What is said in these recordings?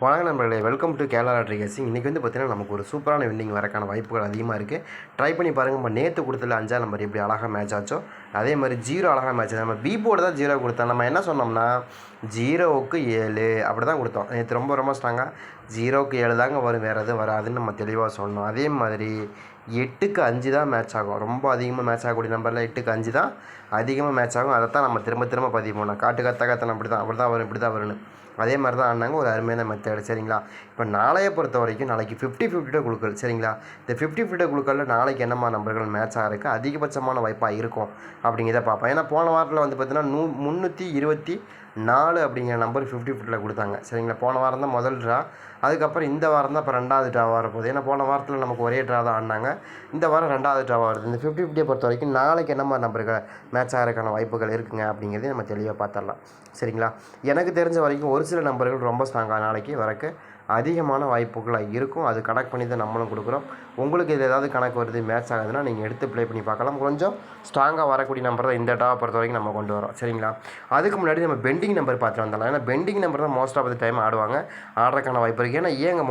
வாங்க நம்மளுடைய welcome to Kerala lottery guessing இன்றைக்கி வந்து பார்த்தீங்கன்னா நமக்கு ஒரு சூப்பரான வின்னிங் வரக்கான வாய்ப்புகள் அதிகமாக இருக்குது ட்ரை பண்ணி பாருங்கள் நம்ம நேற்று கொடுத்தல அஞ்சாம் நம்பர் எப்படி அழகாக மேட்ச் ஆச்சோ அதே மாதிரி ஜீரோ அழகாக மேட்ச் ஆச்சு. நம்ம பி போர்டு தான் ஜீரோ கொடுத்தோம். நம்ம என்ன சொன்னோம்னா ஜீரோவுக்கு ஏழு அப்படி தான் கொடுத்தோம். நேற்று ரொம்ப ரொம்ப ஸ்ட்ராங்காக ஜீரோவுக்கு ஏழு தாங்க வரும் வேறு எதுவும் வராதுன்னு நம்ம தெளிவாக சொன்னோம் அதே மாதிரி எட்டுக்கு அஞ்சு தான் மேட்ச் ஆகும். ரொம்ப அதிகமாக மேட்ச் ஆகக்கூடிய நம்பரில் எட்டுக்கு அஞ்சு தான் அதிகமாக மேட்ச் ஆகும். அதை தான் நம்ம திரும்ப திரும்ப பதிவு பண்ணோம் காட்டு கத்த கத்தனை அப்படி தான் அப்படி தான் வரும் இப்படி தான் வரும்னு. அதே மாதிரி தான் ஆனாங்க ஒரு அருமையான மெத்தேடு சரிங்களா? இப்போ நாளைய பொறுத்த வரைக்கும் நாளைக்கு ஃபிஃப்டி ஃபிஃப்டிட்ட குழுக்கள் சரிங்களா? இந்த ஃபிஃப்டி ஃபிஃப்டி குழுக்களில் நாளைக்கு என்னம்மா நம்பர்கள் மேட்ச் ஆகிறதுக்கு அதிகபட்சமான வாய்ப்பாக இருக்கும் அப்படிங்கிறத பார்ப்போம். ஏன்னா போன வாரத்தில் வந்து பார்த்தீங்கன்னா நூ முந்நூற்றி இருபத்தி நாலு அப்படிங்கிற நம்பர் ஃபிஃப்டி ஃபிஃப்டியில் கொடுத்தாங்க. சரிங்களா? போன வாரம் தான் முதல் ட்ரா அதுக்கப்புறம் இந்த வாரம் தான் இப்போ ரெண்டாவது ட்ராவாக இருக்கும் ஏன்னா போன வாரத்தில் நமக்கு ஒரே ட்ரா தான் ஆடினாங்க. இந்த வாரம் ரெண்டாவது ட்ராவாக வருது. இந்த ஃபிஃப்டி ஃபிஃப்டியை பொறுத்த வரைக்கும் நாளைக்கு என்ன மாதிரி நம்பர்கள் மேட்ச் ஆகிறதுக்கான வாய்ப்புகள் இருக்குங்க அப்படிங்கிறதையும் நம்ம தெளிவாக பார்த்துடலாம். சரிங்களா? எனக்கு தெரிஞ்ச வரைக்கும் ஒரு சில நம்பர்கள் ரொம்ப ஸ்ட்ராங்காக நாளைக்கு வரக்கு அதிகமான வாய்ப்புகளாக இருக்கும். அது கணக்கு பண்ணி தான் நம்மளும் கொடுக்குறோம். உங்களுக்கு இது ஏதாவது கணக்கு வருது மேட்ச் ஆகுதுன்னா நீங்கள் எடுத்து ப்ளே பண்ணி பார்க்கலாம். கொஞ்சம் ஸ்ட்ராங்காக வரக்கூடிய நம்பர் தான் இந்த டாவை பொறுத்த வரைக்கும் நம்ம கொண்டு வரோம். சரிங்களா? அதுக்கு முன்னாடி நம்ம பெண்டிங் நம்பர் பார்த்து வந்துடலாம் ஏன்னா பெண்டிங் நம்பர் தான் மோஸ்ட் ஆஃப் த டைம் ஆடுவாங்க. ஆடுறதுக்கான வாய்ப்பு இருக்குது ஏன்னா ஏங்க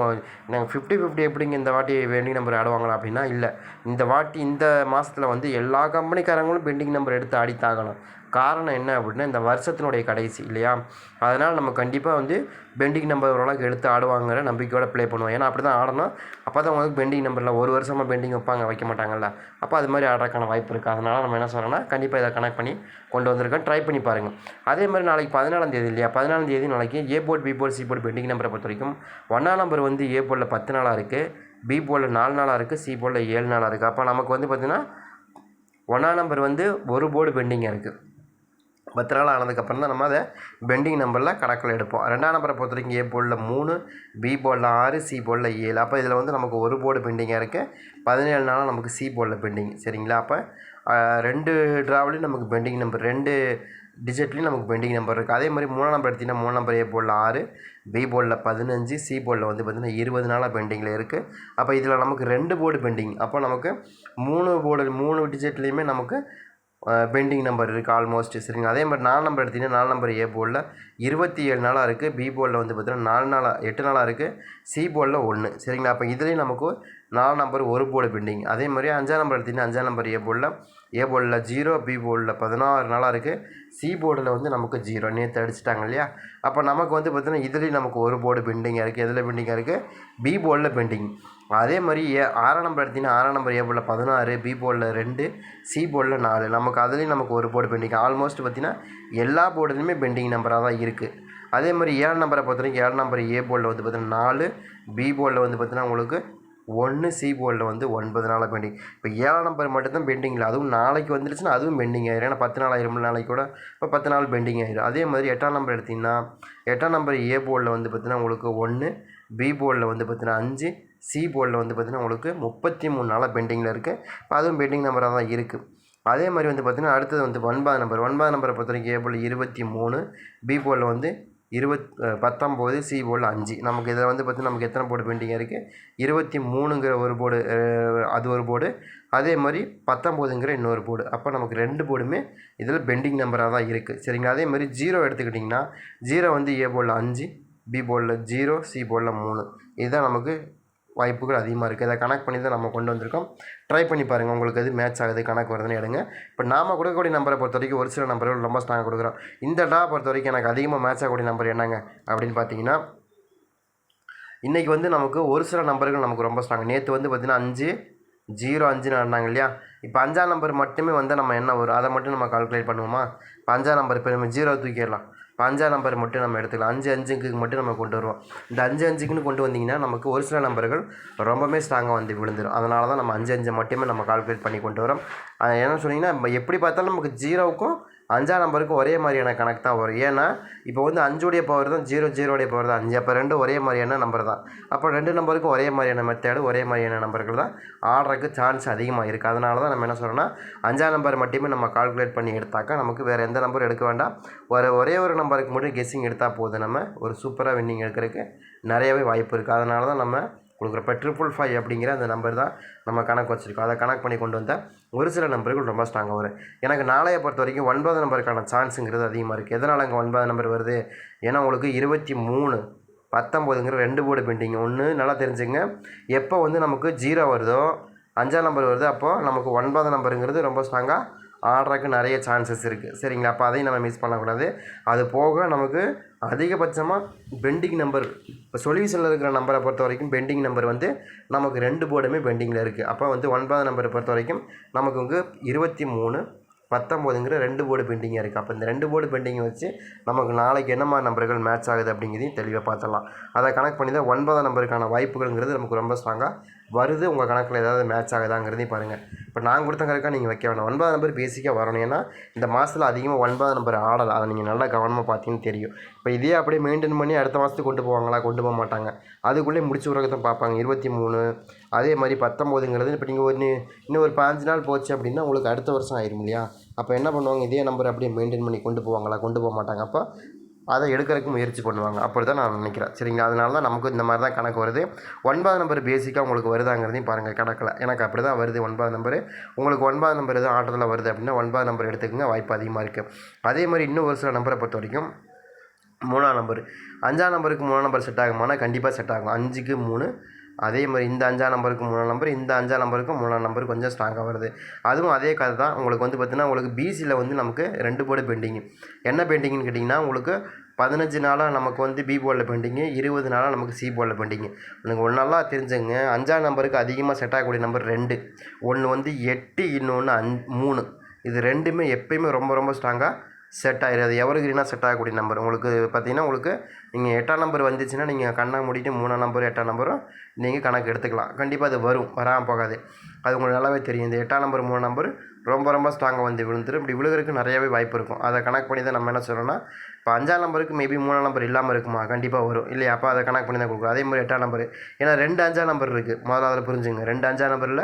நாங்கள் ஃபிஃப்டி ஃபிஃப்டி எப்படிங்க இந்த வாட்டி பெண்டிங் நம்பர் ஆடுவாங்களா அப்படின்னா இல்லை. இந்த வாட்டி இந்த மாதத்தில் வந்து எல்லா கம்பெனிக்காரங்களும் பெண்டிங் நம்பர் எடுத்து ஆடித்தாகணும் காரணம் என்ன அப்படின்னா இந்த வருஷத்தினுடைய கடைசி இல்லையா? அதனால் நம்ம கண்டிப்பாக வந்து பெண்டிங் நம்பர் ஓரளவுக்கு எடுத்து ஆடுவாங்கிற நம்பிக்கையோட ப்ளே பண்ணுவோம். ஏன்னா அப்படி தான் ஆடணும். அப்போ தான் உங்களுக்கு பெண்டிங் நம்பரில் ஒரு வருஷமாக பெண்டிங் வைப்பாங்க வைக்க மாட்டாங்கல்ல. அப்போ அது மாதிரி ஆடுறதுக்கான வாய்ப்பு இருக்குது அதனால் நம்ம என்ன சொல்கிறோன்னா கண்டிப்பாக இதை கனெக்ட் பண்ணி கொண்டு வந்திருக்கோம் ட்ரை பண்ணி பாருங்கள் அதே மாதிரி நாளைக்கு பதினாலாம் தேதி இல்லையா? பதினாலாம் தேதி நாளைக்கு A board B board C board pending நம்பரை பொறுத்த வரைக்கும் ஒன்றாம் நம்பர் வந்து ஏ போர்டில் பத்து நாளாக இருக்குது பி போர்டில் நாலு நாளாக இருக்குது சி போர்டில் ஏழு நாளாக இருக்குது அப்போ நமக்கு வந்து பார்த்திங்கன்னா ஒன்றாம் நம்பர் வந்து ஒரு போர்டு பெண்டிங்காக இருக்குது பத்து நாள் ஆனதுக்கப்புறம் தான் நம்ம அதை பெண்டிங் நம்பரில் கணக்கில் எடுப்போம். ரெண்டாம் நம்பரை பொறுத்த வரைக்கும் ஏ போர்டில் மூணு பி போர்டில் ஆறு சி போர்டில் ஏழு. அப்போ இதில் வந்து நமக்கு ஒரு போர்டு பெண்டிங்காக இருக்குது பதினேழு நாளாக நமக்கு சி போர்டில் பெண்டிங் சரிங்களா? அப்போ ரெண்டு ட்ராவலையும் நமக்கு பெண்டிங் நம்பர் ரெண்டு டிஜிட்லேயும் நமக்கு பெண்டிங் நம்பர் இருக்குது அதே மாதிரி மூணாம் நம்பர் எடுத்திங்கன்னா மூணு நம்பர் ஏ போர்டில் ஆறு பி போர்டில் பதினஞ்சு சி போர்டில் வந்து பார்த்திங்கன்னா இருபது நாளாக பெண்டிங்கில் இருக்குது அப்போ இதில் நமக்கு ரெண்டு போர்டு பெண்டிங் அப்போ நமக்கு மூணு போர்டு மூணு டிஜிட்லேயுமே நமக்கு பெண்டிங் நம்பர் இருக்குது ஆல்மோஸ்ட் சரிங்க அதே மாதிரி நாலு நம்பர் எடுத்திங்கன்னா நாலு நம்பர் ஏ போர்டில் இருபத்தி ஏழு நாளாக இருக்குது பி போலில் வந்து பார்த்தீங்கன்னா நாலு நாளாக எட்டு நாளாக இருக்குது சி போலில் ஒன்று சரிங்களா? அப்போ இதுலேயும் நமக்கு நாலு நம்பர் ஒரு போர்டு பெண்டிங் அதே மாதிரி அஞ்சாம் நம்பர் எடுத்திங்கன்னா அஞ்சாம் நம்பர் ஏ போலில் ஏ போர்டில் ஜீரோ பி போர்டில் பதினாறு நாளாக இருக்குது சி போர்டில் வந்து நமக்கு ஜீரோ நேற்று அடிச்சிட்டாங்க இல்லையா? அப்போ நமக்கு வந்து பார்த்திங்கன்னா இதுலேயும் நமக்கு ஒரு போர்டு பெண்டிங்காக இருக்குது எதில் பெண்டிங்காக இருக்குது பி போர்டில் பெண்டிங் அதே மாதிரி ஏ ஆறாம் நம்பர் எடுத்திங்கன்னா ஆறாம் நம்பர் ஏ போர்டில் பதினாறு பி போர்டில் ரெண்டு சி போர்டில் நாலு. நமக்கு அதுலேயும் நமக்கு ஒரு போர்டு பெண்டிங் ஆல்மோஸ்ட் பார்த்திங்கன்னா எல்லா போர்டுலையுமே பெண்டிங் நம்பராக தான் இருக்குது அதே மாதிரி ஏழு நம்பரை பொறுத்த வரைக்கும் ஏழு நம்பர் ஏ போர்டில் வந்து பார்த்திங்கன்னா நாலு பி போர்டில் வந்து பார்த்திங்கன்னா உங்களுக்கு ஒன்று சி போர்டில் வந்து ஒன்பது நாளாக பெண்டிங் இப்போ ஏழாம் நம்பர் மட்டும்தான் பெண்டிங் இல்லை. அதுவும் நாளைக்கு வந்துருச்சுன்னா அதுவும் பெண்டிங் ஆயிரும். ஏன்னா பத்து நாள் ஆயிரம் நாளைக்கு கூட. இப்போ பத்து நாள் பெண்டிங் ஆயிரும். அதே மாதிரி எட்டாம் நம்பர் எடுத்திங்கன்னா எட்டாம் நம்பர் ஏ போர்டில் வந்து பார்த்திங்கன்னா உங்களுக்கு ஒன்று பி போர்டில் வந்து பார்த்திங்கன்னா அஞ்சு சி போர்டில் வந்து பார்த்திங்கன்னா உங்களுக்கு முப்பத்தி மூணு நாளாக பெண்டிங்கில் இருக்குது. இப்போ அதுவும் பெண்டிங் நம்பராக தான் இருக்குது. அதே மாதிரி வந்து பார்த்திங்கன்னா அடுத்தது வந்து ஒன்பது நம்பர். ஒன்பது நம்பரை பொறுத்த வரைக்கும் ஏ போர்டில் இருபத்தி மூணு பி போர்டில் வந்து இருபத் பத்தொம்போது சி போர்டில் அஞ்சு. நமக்கு இதில் வந்து பார்த்திங்கன்னா நமக்கு எத்தனை போர்டு பெண்டிங்காக இருக்குது? இருபத்தி மூணுங்கிற ஒரு போர்டு அது ஒரு போர்டு. அதே மாதிரி பத்தொம்போதுங்கிற இன்னொரு போர்டு. அப்போ நமக்கு ரெண்டு போர்டுமே இதில் பெண்டிங் நம்பராக தான் இருக்குது. சரிங்களா? அதே மாதிரி ஜீரோ எடுத்துக்கிட்டிங்கன்னா ஜீரோ வந்து ஏ போர்டில் அஞ்சு பி போர்டில் ஜீரோ சி போர்டில் மூணு. இதுதான் நமக்கு வாய்ப்புகள் அதிகமாக இருக்குது அதை கனெக்ட் பண்ணி தான் நம்ம கொண்டு வந்திருக்கோம். ட்ரை பண்ணி பாருங்கள் உங்களுக்கு எது மேட்ச் ஆகுது கணக்கு வருதுன்னு எடுங்க. இப்போ நாம் கொடுக்கக்கூடிய நம்பரை பொறுத்த வரைக்கும் ஒரு சில நம்பர்கள் ரொம்ப ஸ்ட்ராங்காக கொடுக்குறோம். இந்த டா பொறுத்த வரைக்கும் எனக்கு அதிகமாக மேட்ச் ஆகக்கூடிய நம்பர் என்னங்க? அப்படின்னு பார்த்தீங்கன்னா இன்றைக்கி வந்து நமக்கு ஒரு சில நம்பர்கள் நமக்கு ரொம்ப ஸ்ட்ராங் நேற்று வந்து பார்த்திங்கன்னா அஞ்சு ஜீரோ அஞ்சுன்னு ஆடினாங்க இல்லையா? இப்போ அஞ்சாம் நம்பர் மட்டுமே வந்து நம்ம என்ன வரும் அதை மட்டும் நம்ம கால்குலேட் பண்ணுவோமா? இப்போ அஞ்சாம் நம்பர் இப்போ நம்ம ஜீரோ தூக்கிடலாம். இப்போ நம்பர் மட்டும் நம்ம எடுத்துக்கலாம். அஞ்சு அஞ்சுக்கு மட்டும் நம்ம கொண்டு வருவோம். இந்த அஞ்சு அஞ்சுக்குன்னு கொண்டு வந்திங்கன்னா நமக்கு ஒரு சில நம்பர்கள் ரொம்பவே ஸ்ட்ராங்காக வந்து விழுந்துடும் அதனால தான் நம்ம அஞ்சு அஞ்சு மட்டுமே நம்ம கால்குலேட் பண்ணி கொண்டு வரோம். என்ன சொன்னீங்கன்னா நம்ம எப்படி பார்த்தாலும் நமக்கு ஜீரோவுக்கும் அஞ்சாம் நம்பருக்கும் ஒரே மாதிரியான கணக்கு தான் வரும். ஏன்னா இப்போ வந்து அஞ்சுடைய பவர் தான் ஜீரோ ஜீரோடைய பவர் தான். அஞ்சு அப்போ ரெண்டும் ஒரே மாதிரியான நம்பர் தான். அப்போ ரெண்டு நம்பருக்கும் ஒரே மாதிரியான மெத்தேடு ஒரே மாதிரியான நம்பர்கள் தான். ஆடுறதுக்கு சான்ஸ் அதிகமாக இருக்குது அதனால தான் நம்ம என்ன சொல்கிறோன்னா அஞ்சாம் நம்பர் மட்டுமே நம்ம கால்குலேட் பண்ணி எடுத்தாக்கா நமக்கு வேறு எந்த நம்பரும் எடுக்க வேண்டாம். ஒரு ஒரே ஒரு நம்பருக்கு மட்டும் கெஸ்ஸிங் எடுத்தால் போதும். நம்ம ஒரு சூப்பராக வின்னிங் எடுக்கிறதுக்கு நிறையவே வாய்ப்பு இருக்குது அதனால தான் நம்ம கொடுக்குறப்ப ட்ரிபிள் ஃபைவ் அப்படிங்கிற அந்த நம்பர் தான் நம்ம கணக்கு வச்சுருக்கோம். அதை கணக்கு பண்ணி கொண்டு வந்தால் ஒரு சில நம்பர்கள் ரொம்ப ஸ்ட்ராங்காக வரும். எனக்கு நாளைய பொறுத்த வரைக்கும் ஒன்பது நம்பருக்கான சான்ஸுங்கிறது அதிகமாக இருக்குது எதனால் அங்கே ஒன்பது நம்பர் வருது? ஏன்னா உங்களுக்கு இருபத்தி மூணு பத்தொம்போதுங்கிற ரெண்டு போர்டு பெயிண்டிங் ஒன்று நல்லா தெரிஞ்சுங்க எப்போ வந்து நமக்கு ஜீரோ வருதோ அஞ்சாம் நம்பர் வருது அப்போது நமக்கு ஒன்பதாம் நம்பருங்கிறது ரொம்ப ஸ்ட்ராங்காக ஆடுறதுக்கு நிறைய சான்சஸ் இருக்குது சரிங்களா? அப்போ அதையும் நம்ம மிஸ் பண்ணக்கூடாது. அது போக நமக்கு அதிகபட்சமாக பெண்டிங் நம்பர் இப்போ சொல்யூஷனில் இருக்கிற நம்பரை பொறுத்த வரைக்கும் பெண்டிங் நம்பர் வந்து நமக்கு ரெண்டு போர்டுமே பெண்டிங்கில் இருக்குது அப்போ வந்து ஒன்பதாம் நம்பரை பொறுத்த வரைக்கும் நமக்கு வந்து இருபத்தி மூணு பத்தொம்போதுங்கிற ரெண்டு போர்டு பெண்டிங்காக இருக்குது அப்போ இந்த ரெண்டு போர்டு பெண்டிங்கை வச்சு நமக்கு நாளைக்கு என்னமா நம்பர்கள் மேட்ச் ஆகுது அப்படிங்கிறதையும் தெளிவாக பார்த்துடலாம். அதை கணக்கு பண்ணி தான் ஒன்பதாம் நம்பருக்கான வாய்ப்புகள்ங்கிறது நமக்கு ரொம்ப ஸ்ட்ராங்காக வருது உங்கள் கணக்கில் ஏதாவது மேட்ச் ஆகுதாங்கிறதையும் பாருங்கள் இப்போ நான் கொடுத்த கணக்காக நீங்கள் வைக்க வேணாம். ஒன்பதாம் நம்பர் பேசிக்காக வரணும். ஏன்னா இந்த மாதத்தில் அதிகமாக ஒன்பதாம் நம்பர் ஆடலை. அதை நீங்கள் நல்லா கவனமாக பார்த்தீங்கன்னு தெரியும். இப்போ இதே அப்படியே மெயின்டைன் பண்ணி அடுத்த மாதத்துக்கு கொண்டு போவாங்களா? கொண்டு போக மாட்டாங்க. அதுக்குள்ளே முடிச்சு விட்றதுக்கு தான் பார்ப்பாங்க. இருபத்தி மூணு அதே மாதிரி பத்தொம்போதுங்கிறது இப்போ நீங்கள் ஒரு இன்னும் ஒரு பாஞ்சு நாள் போச்சு அப்படின்னா உங்களுக்கு அடுத்த வருஷம் ஆயிரும் இல்லையா? அப்போ என்ன பண்ணுவாங்க? இதே நம்பர் அப்படியே மெயின்டைன் பண்ணி கொண்டு போவாங்களா? கொண்டு போக மாட்டாங்க. அப்போ அதை எடுக்கிறதுக்கு முயற்சி பண்ணுவாங்க. அப்படி தான் நான் நினைக்கிறேன். சரிங்களா? அதனால தான் நமக்கு இந்த மாதிரி தான் கணக்கு வருது. ஒன்பதாம் நம்பர் பேசிக்காக உங்களுக்கு வருதாங்கிறதையும் பாருங்கள் கணக்கில். எனக்கு அப்படி தான் வருது ஒன்பதாம் நம்பரு. உங்களுக்கு ஒன்பது நம்பர் எதுவும் ஆட்டத்தில் வருது அப்படின்னா ஒன்பது நம்பர் எடுத்துக்கோங்க. வாய்ப்பு அதிகமாக இருக்குது அதே மாதிரி இன்னும் ஒரு சில நம்பரை பொறுத்த வரைக்கும் மூணாம் நம்பர். அஞ்சாம் நம்பருக்கு மூணாம் நம்பர் செட் ஆகுமானா கண்டிப்பாக செட் ஆகும். அஞ்சுக்கு மூணு அதே மாதிரி இந்த அஞ்சாம் நம்பருக்கு மூணாம் நம்பர் இந்த அஞ்சாம் நம்பருக்கு மூணாம் நம்பர் கொஞ்சம் ஸ்ட்ராங்காக வருது. அதுவும் அதே கதை தான். உங்களுக்கு வந்து பார்த்திங்கன்னா உங்களுக்கு பிசியில் வந்து நமக்கு ரெண்டு போர்டு பெண்டிங்கு என்ன பெண்டிங்னு கேட்டிங்கன்னா உங்களுக்கு பதினஞ்சு நாளாக நமக்கு வந்து பி போர்டில் பெண்டிங்கு இருபது நாளாக நமக்கு சி போர்டில் பெண்டிங்கு எனக்கு ஒன்று நல்லா தெரிஞ்சுங்க. அஞ்சாம் நம்பருக்கு அதிகமாக செட் ஆகக்கூடிய நம்பர் ரெண்டு. ஒன்று வந்து எட்டு இன்னொன்று அஞ் மூணு. இது ரெண்டுமே எப்பயுமே ரொம்ப ரொம்ப ஸ்ட்ராங்காக செட் ஆகிடும் அது எவர் செட் ஆகக்கூடிய நம்பர் உங்களுக்கு பார்த்தீங்கன்னா உங்களுக்கு நீங்கள் எட்டாம் நம்பர் வந்துச்சுன்னா நீங்கள் கண்ணாக மூடிட்டு மூணாம் நம்பர் எட்டாம் நம்பரும் நீங்கள் கணக்கு எடுத்துக்கலாம். கண்டிப்பாக அது வரும். வராமல் போகாது. அது உங்களுக்கு நல்லாவே தெரியும். இந்த எட்டாம் நம்பர் மூணு நம்பர் ரொம்ப ரொம்ப ஸ்ட்ராங்காக வந்து விழுந்துடும் இப்படி விழுகிறதுக்கு நிறையவே வாய்ப்பு இருக்கும். அதை கணக்கு பண்ணி தான் நம்ம என்ன சொல்கிறோன்னா இப்போ அஞ்சாம் நம்பருக்கு மேபி மூணாம் நம்பர் இல்லாமல் இருக்குமா? கண்டிப்பாக வரும். இல்லையா? அப்போ அதை கணக்கு பண்ணி தான் கொடுக்குறோம் அதே மாதிரி எட்டாம் நம்பர் ஏன்னா ரெண்டு அஞ்சாம் நம்பர் இருக்குது முதல்ல அதில் புரிஞ்சுங்க ரெண்டு அஞ்சாம் நம்பரில்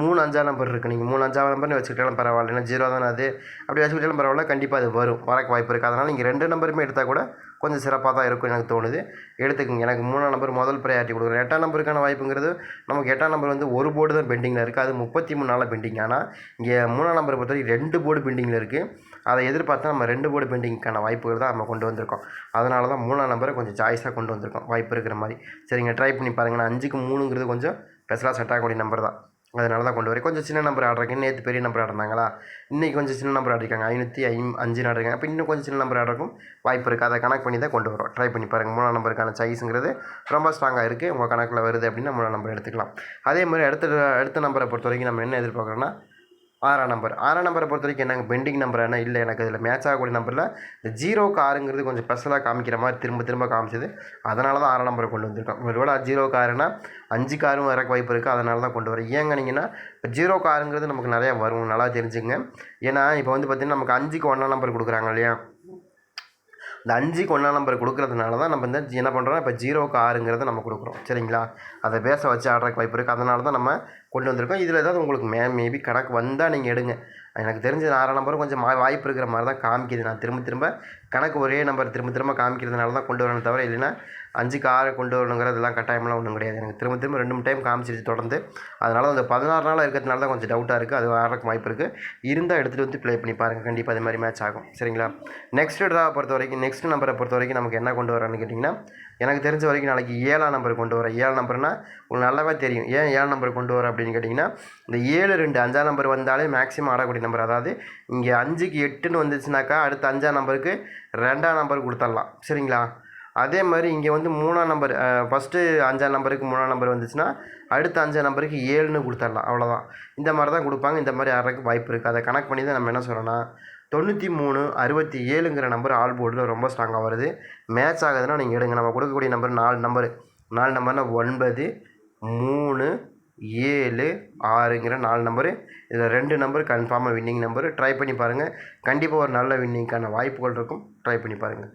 மூணு அஞ்சாம் நம்பர் இருக்குது நீங்கள் மூணு அஞ்சாம் நம்பர்னு வச்சுக்கிட்டாலும் பரவாயில்ல. ஏன்னா ஜீரோ தானே அது. அப்படி வச்சுக்கிட்டாலும் பரவாயில்ல. கண்டிப்பாக அது வரும். வரக்கு வாய்ப்பு இருக்குது அதனால் நீங்கள் ரெண்டு நம்பருமே எடுத்தால் கூட கொஞ்சம் சிறப்பாக தான் இருக்கும் எனக்கு தோணுது. எடுத்துக்கோங்க. எனக்கு மூணாம் நம்பர் முதல் ப்ரையாரிட்டி கொடுக்குறேன். எட்டாம் நம்பருக்கான வாய்ப்புங்கிறது நமக்கு எட்டாம் நம்பர் வந்து ஒரு போர்டு தான் பெண்டிங்கில் இருக்குது அது முப்பத்தி மூணு நாளில் பெண்டிங் ஆனால் இங்கே மூணாம் நம்பரை பொறுத்த வரைக்கும் ரெண்டு போர்டு பெண்டிங்கில் இருக்குது அதை எதிர்பார்த்தா நம்ம ரெண்டு போர்டு பெண்டிங்க்கான வாய்ப்புகள் தான் நம்ம கொண்டு வந்திருக்கோம். அதனால தான் மூணாம் நம்பரை கொஞ்சம் சாய்ஸாக கொண்டு வந்திருக்கோம். வாய்ப்பு இருக்கிற மாதிரி. சரிங்க ட்ரை பண்ணி பாருங்கள் நான் அஞ்சுக்கு மூணுங்கிறது கொஞ்சம் ஸ்பெஷலாக செட் ஆகக்கூடிய நம்பர் தான். அதனால தான் கொண்டு வரேன். கொஞ்சம் சின்ன நம்பர் ஆடுறேன் நேற்று பெரிய நம்பர் ஆடுறாங்களா இன்றைக்கி கொஞ்சம் சின்ன நம்பர் ஆடிருக்காங்க ஐநூற்றி ஐம் அஞ்சு ஆடுறாங்க அப்போ இன்னும் கொஞ்சம் சின்ன நம்பர் ஆடுறக்கும் வாய்ப்பு இருக்குது அதை கணக்கு பண்ணி தான் கொண்டு வரோம். ட்ரை பண்ணி பாருங்கள் மூணாம் நம்பருக்கான சைஸுங்கிறது ரொம்ப ஸ்ட்ராங்காக இருக்குது உங்கள் கணக்கில் வருது அப்படின்னா மூணாம் நம்பர் எடுத்துக்கலாம். அதே மாதிரி அடுத்த அடுத்த நம்பரை பொறுத்த வரைக்கும் நம்ம என்ன எதிர்பார்க்குறோன்னா ஆறாம் நம்பர் ஆறாம் நம்பரை பொறுத்த வரைக்கும் என்னங்க பெண்டிங் நம்பர் என்ன இல்லை எனக்கு இதில் மேட்ச் ஆகக்கூடிய நம்பரில் இந்த ஜீரோக்கு ஆறுங்கிறது கொஞ்சம் ஸ்பெஷலாக காமிக்கிற மாதிரி திரும்ப திரும்ப காமிச்சது. அதனால தான் ஆறாம் நம்பரை கொண்டு வந்திருக்கோம். ஒருவேளை ஜீரோக்கு ஆறுனா அஞ்சு காரும் வரக்கு வாய்ப்பு இருக்குது அதனால தான் கொண்டு வரேன் ஏங்கனீங்கன்னா இப்போ ஜீரோ காருங்கிறது நமக்கு நிறையா வரும். நல்லா தெரிஞ்சுங்க ஏன்னா இப்போ வந்து பார்த்திங்கன்னா நமக்கு அஞ்சுக்கு ஒன்றாம் நம்பர் கொடுக்குறாங்க இல்லையா? இந்த அஞ்சுக்கு ஒன்றாம் நம்பர் கொடுக்குறதுனால தான் நம்ம இந்த என்ன பண்ணுறோம் இப்போ ஜீரோக்கு ஆறுங்கிறத நம்ம கொடுக்குறோம். சரிங்களா? அதை பேச வச்சு ஆடுறக்கு வாய்ப்பு இருக்குது அதனால தான் நம்ம கொண்டு வந்திருக்கோம். இதில் ஏதாவது உங்களுக்கு மே மேபி கணக்கு வந்தால் நீங்கள் எடுங்க. எனக்கு தெரிஞ்ச ஆறாம் நம்பரும் கொஞ்சம் மா வாய்ப்பு இருக்கிற மாதிரி தான் காமிக்குது. நான் திரும்ப திரும்ப கணக்கு ஒரே நம்பர் திரும்ப திரும்ப காமிக்கிறதுனால தான் கொண்டு வரணும் தவிர இல்லைன்னா அஞ்சுக்கு ஆறு கொண்டு வரணுங்கிறதெல்லாம் கட்டாயம்லாம் ஒன்றும் கிடையாது. எனக்கு திரும்ப திரும்ப ரெண்டு மூணு டைம் காமிச்சிருச்சு தொடர்ந்து. அதனால் அந்த பதினாறு நாளாக இருக்கிறதுனால தான் கொஞ்சம் டவுட்டாக இருக்குது அது ஆடுறக்கு வாய்ப்பு இருக்குது இருந்தால் எடுத்துகிட்டு வந்து ப்ளே பண்ணி பாருங்கள் கண்டிப்பாக அது மாதிரி மேட்ச் ஆகும். சரிங்களா? நெக்ஸ்ட் ட்ரா பொறுத்த வரைக்கும் நெக்ஸ்ட் நம்பரை பொறுத்த வரைக்கும் நமக்கு என்ன கொண்டு வரேன்னு கேட்டிங்கன்னா எனக்கு தெரிஞ்ச வரைக்கும் நாளைக்கு ஏழாம் நம்பர் கொண்டு வரேன் ஏழு நம்பர்னால் உங்களுக்கு நல்லாவே தெரியும். ஏன் ஏழு நம்பர் கொண்டு வரேன் அப்படின்னு கேட்டிங்கன்னா இந்த ஏழு ரெண்டு அஞ்சாம் நம்பர் வந்தாலே மேக்ஸிமம் ஆடக்கூடிய நம்பர் அதாவது இங்கே அஞ்சுக்கு எட்டுன்னு வந்துச்சுனாக்கா அடுத்த அஞ்சாம் நம்பருக்கு ரெண்டாம் நம்பர் கொடுத்துடலாம் சரிங்களா? அதே மாதிரி இங்கே வந்து மூணாம் நம்பர் ஃபஸ்ட்டு அஞ்சாம் நம்பருக்கு மூணாம் நம்பர் வந்துச்சுன்னா அடுத்த அஞ்சாம் நம்பருக்கு ஏழுன்னு கொடுத்துடலாம் அவ்வளோதான் இந்த மாதிரி தான் கொடுப்பாங்க. இந்த மாதிரி ஆடுறதுக்கு வாய்ப்பு இருக்குது அதை கணக்கு பண்ணி தான் நம்ம என்ன சொல்கிறோன்னா தொண்ணூற்றி மூணு அறுபத்தி ஏழுங்கிற நம்பர் ஆல் போர்டில் ரொம்ப ஸ்ட்ராங்காக வருது. மேட்ச் ஆகுதுன்னா நீங்கள் எடுங்க. நம்ம கொடுக்கக்கூடிய நம்பர் நாலு நம்பர் நாலு நம்பர்னால் ஒன்பது மூணு ஏழு ஆறுங்கிற நாலு நம்பரு இதில் ரெண்டு நம்பர் கன்ஃபார்மாக வின்னிங் நம்பரு ட்ரை பண்ணி பாருங்கள் கண்டிப்பாக ஒரு நல்ல வின்னிங்க்கான வாய்ப்புகள் இருக்கும். ட்ரை பண்ணி பாருங்கள்